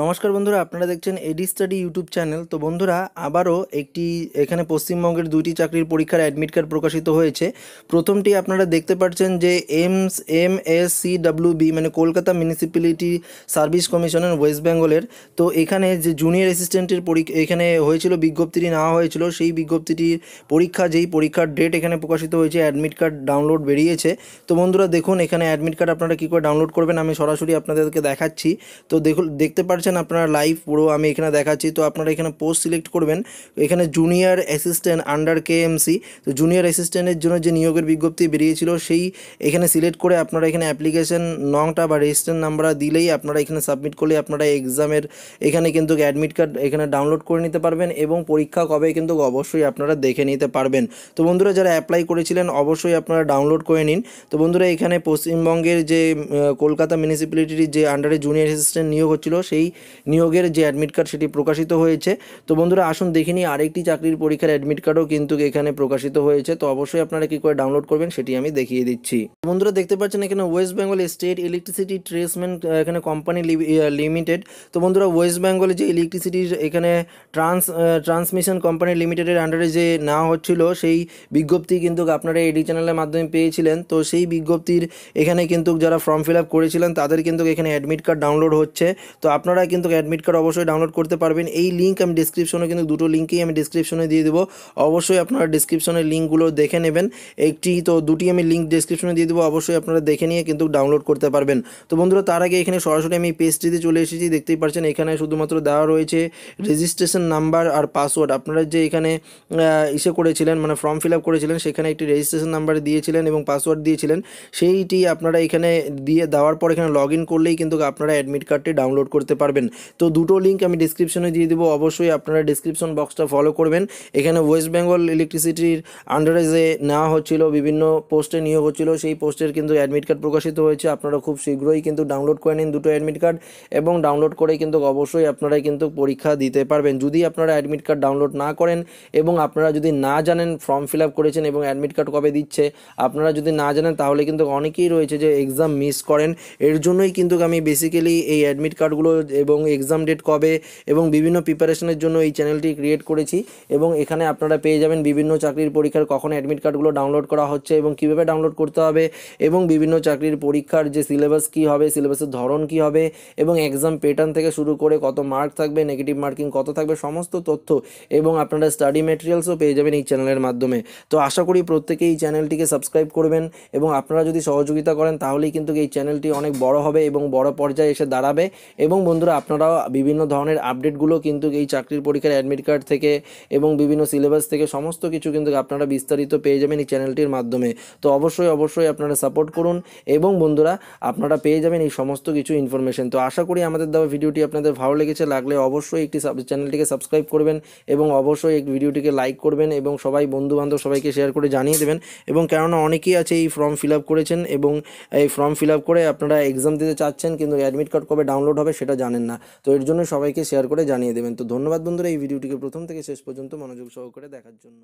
নমস্কার বন্ধুরা, আপনারা দেখছেন এডি স্টাডি ইউটিউব চ্যানেল। তো বন্ধুরা, আবারও একটি, এখানে পশ্চিমবঙ্গের দুটি চাকরির পরীক্ষার অ্যাডমিট কার্ড প্রকাশিত হয়েছে। প্রথমটি আপনারা দেখতে পাচ্ছেন যে aims, M S C W B মানে কলকাতা মিউনিসিপ্যালিটি সার্ভিস কমিশনের ওয়েস্ট বেঙ্গলের তো এখানে যে জুনিয়র অ্যাসিস্ট্যান্টের পরীক্ষা, এখানে হয়েছিল, বিজ্ঞপ্তিটি নেওয়া হয়েছিল, সেই বিজ্ঞপ্তিটির পরীক্ষা, যেই পরীক্ষার ডেট এখানে প্রকাশিত হয়েছে অ্যাডমিট কার্ড ডাউনলোড বেরিয়েছে। তো বন্ধুরা, দেখুন, এখানে অ্যাডমিট কার্ড আপনারা কী করে ডাউনলোড করবেন, আমি সরাসরি আপনাদেরকে দেখাচ্ছি। তো দেখুন, দেখতে পাচ্ছেন আপনারা লাইভ পুরো আমি এখানে দেখাচ্ছি, তো আপনারা এখানে পোস্ট সিলেক্ট করবেন। এখানে জুনিয়র অ্যাসিস্ট্যান্ট আন্ডার কেএমসি তো জুনিয়র অ্যাসিস্ট্যান্টের জন্য যে নিয়োগের বিজ্ঞপ্তি বেরিয়েছিল, সেই এখানে সিলেক্ট করে আপনারা এখানে অ্যাপ্লিকেশন নংটা বা রেজিস্ট্রেশন নাম্বার দিলেই আপনারা এখানে সাবমিট করলে আপনারা এক্সামের এখানে কিন্তু অ্যাডমিট কার্ড এখানে ডাউনলোড করে নিতে পারবেন এবং পরীক্ষা কবে কিন্তু অবশ্যই আপনারা দেখে নিতে পারবেন। তো বন্ধুরা, যারা অ্যাপ্লাই করেছিলেন অবশ্যই আপনারা ডাউনলোড করে নিন। তো বন্ধুরা, এখানে পশ্চিমবঙ্গের যে কলকাতা মিউনিসিপ্যালিটির যে আন্ডারে জুনিয়র অ্যাসিস্ট্যান্ট নিয়োগ হচ্ছিল, সেই নিয়োগের যে অ্যাডমিট কার্ড সেটি প্রকাশিত হয়েছে। তো বন্ধুরা, আসুন দেখে নিই আরেকটি চাকরির পরীক্ষার অ্যাডমিট কার্ডও কিন্তু এখানে প্রকাশিত হয়েছে। তো অবশ্যই আপনারা কী করে ডাউনলোড করবেন সেটি আমি দেখিয়ে দিচ্ছি। বন্ধুরা, দেখতে পাচ্ছেন এখানে West Bengal state electricity transmission এখানে কোম্পানি লিমিটেড তো বন্ধুরা ওয়েস্ট বেঙ্গলে যে ইলেকট্রিসিটির এখানে ট্রান্স ট্রান্সমিশন কোম্পানি লিমিটেডের আন্ডারে যে নেওয়া হচ্ছিল, সেই বিজ্ঞপ্তি কিন্তু আপনারা এডি চ্যানেলের মাধ্যমে পেয়েছিলেন। তো সেই বিজ্ঞপ্তির এখানে কিন্তু যারা ফর্ম ফিল আপ করেছিলেন, তাদের কিন্তু এখানে অ্যাডমিট কার্ড ডাউনলোড হচ্ছে। তো আপনারা কিন্তু অ্যাডমিট কার্ড অবশ্যই ডাউনলোড করতে পারবেন। এই লিঙ্ক আমি ডিসক্রিপশনে কিন্তু দুটো লিঙ্কই আমি ডিসক্রিপশনে দিয়ে দেবো। অবশ্যই আপনারা ডিসক্রিপশনের লিঙ্কগুলো দেখে নেবেন। একটি তো দুটি আমি লিঙ্ক ডিসক্রিপশনে দিয়ে দেবো। অবশ্যই আপনারা দেখে নিয়ে কিন্তু ডাউনলোড করতে পারবেন। তো বন্ধুরা, তার আগে এখানে সরাসরি আমি পেজটিতে চলে এসেছি। দেখতেই পাচ্ছেন, এখানে শুধুমাত্র দেওয়া রয়েছে রেজিস্ট্রেশন নাম্বার আর পাসওয়ার্ড আপনারা যে এখানে ইসে করেছিলেন মানে ফর্ম ফিল আপ করেছিলেন, সেখানে একটি রেজিস্ট্রেশন নাম্বার দিয়েছিলেন এবং পাসওয়ার্ড দিয়েছিলেন। সেইটি আপনারা এখানে দিয়ে দেওয়ার পর এখানে লগ করলেই কিন্তু আপনারা অ্যাডমিট কার্ডটি ডাউনলোড করতে পারবেন। তো দুটো লিঙ্ক আমি ডিসক্রিপশনে দিয়ে দেবো। অবশ্যই আপনারা ডিসক্রিপশন বক্সটা ফলো করবেন। এখানে ওয়েস্ট বেঙ্গল ইলেকট্রিসিটির আন্ডারে যে নেওয়া হচ্ছিল, বিভিন্ন পোস্টে নিয়োগ হচ্ছিল, সেই পোস্টের কিন্তু অ্যাডমিট কার্ড প্রকাশিত হয়েছে। আপনারা খুব শীঘ্রই কিন্তু ডাউনলোড করে নিন দুটো অ্যাডমিট কার্ড এবং ডাউনলোড করে কিন্তু অবশ্যই আপনারা কিন্তু পরীক্ষা দিতে পারবেন। যদি আপনারা অ্যাডমিট কার্ড ডাউনলোড না করেন এবং আপনারা যদি না জানেন ফর্ম ফিল আপ করেছেন এবং অ্যাডমিট কার্ড কবে দিচ্ছে, আপনারা যদি না জানেন তাহলে কিন্তু অনেকেই রয়েছে যে এক্সাম মিস করেন। এর জন্যই কিন্তু আমি বেসিক্যালি এই অ্যাডমিট কার্ডগুলো এবং এক্সাম ডেট কবে এবং বিভিন্ন প্রিপারেশনের জন্য এই চ্যানেলটি ক্রিয়েট করেছি এবং এখানে আপনারা পেয়ে যাবেন বিভিন্ন চাকরির পরীক্ষার কখন অ্যাডমিট কার্ডগুলো ডাউনলোড করা হচ্ছে এবং কীভাবে ডাউনলোড করতে হবে এবং বিভিন্ন চাকরির পরীক্ষার যে সিলেবাস কী হবে সিলেবাসের ধরন কী হবে এবং এক্সাম প্যাটার্ন থেকে শুরু করে কত মার্ক থাকবে নেগেটিভ মার্কিং কত থাকবে, সমস্ত তথ্য এবং আপনারা স্টাডি ম্যাটেরিয়ালসও পেয়ে যাবেন এই চ্যানেলের মাধ্যমে। তো আশা করি প্রত্যেকেই এই চ্যানেলটিকে সাবস্ক্রাইব করবেন এবং আপনারা যদি সহযোগিতা করেন তাহলেই কিন্তু এই চ্যানেলটি অনেক বড় হবে এবং বড় পর্যায়ে এসে দাঁড়াবে এবং বন্ধুরা আপনারাও বিভিন্ন ধরনের আপডেটগুলো কিন্তু এই চাকরির পরীক্ষার অ্যাডমিট কার্ড থেকে এবং বিভিন্ন সিলেবাস থেকে সমস্ত কিছু কিন্তু আপনারা বিস্তারিত পেয়ে যাবেন এই চ্যানেলটির মাধ্যমে। তো অবশ্যই অবশ্যই আপনারা সাপোর্ট করুন এবং বন্ধুরা, আপনারা পেয়ে যাবেন এই সমস্ত কিছু ইনফরমেশন তো আশা করি আমাদের দেওয়া ভিডিওটি আপনাদের ভালো লেগেছে, লাগলে অবশ্যই একটি চ্যানেলটিকে সাবস্ক্রাইব করবেন এবং অবশ্যই এই ভিডিওটিকে লাইক করবেন এবং সবাই বন্ধু বান্ধব সবাইকে শেয়ার করে জানিয়ে দেবেন। এবং কেননা অনেকেই আছে এই ফর্ম ফিল করেছেন এবং এই ফর্ম ফিল করে আপনারা এক্সাম দিতে চাচ্ছেন কিন্তু অ্যাডমিট কার্ড কবে ডাউনলোড হবে সেটা জানেন না। তো এর জন্য সবাইকে শেয়ার করে জানিয়ে দেবেন। তো ধন্যবাদ বন্ধুরা, এই ভিডিওটিকে প্রথম থেকে শেষ পর্যন্ত মনোযোগ সহকারে দেখার জন্য।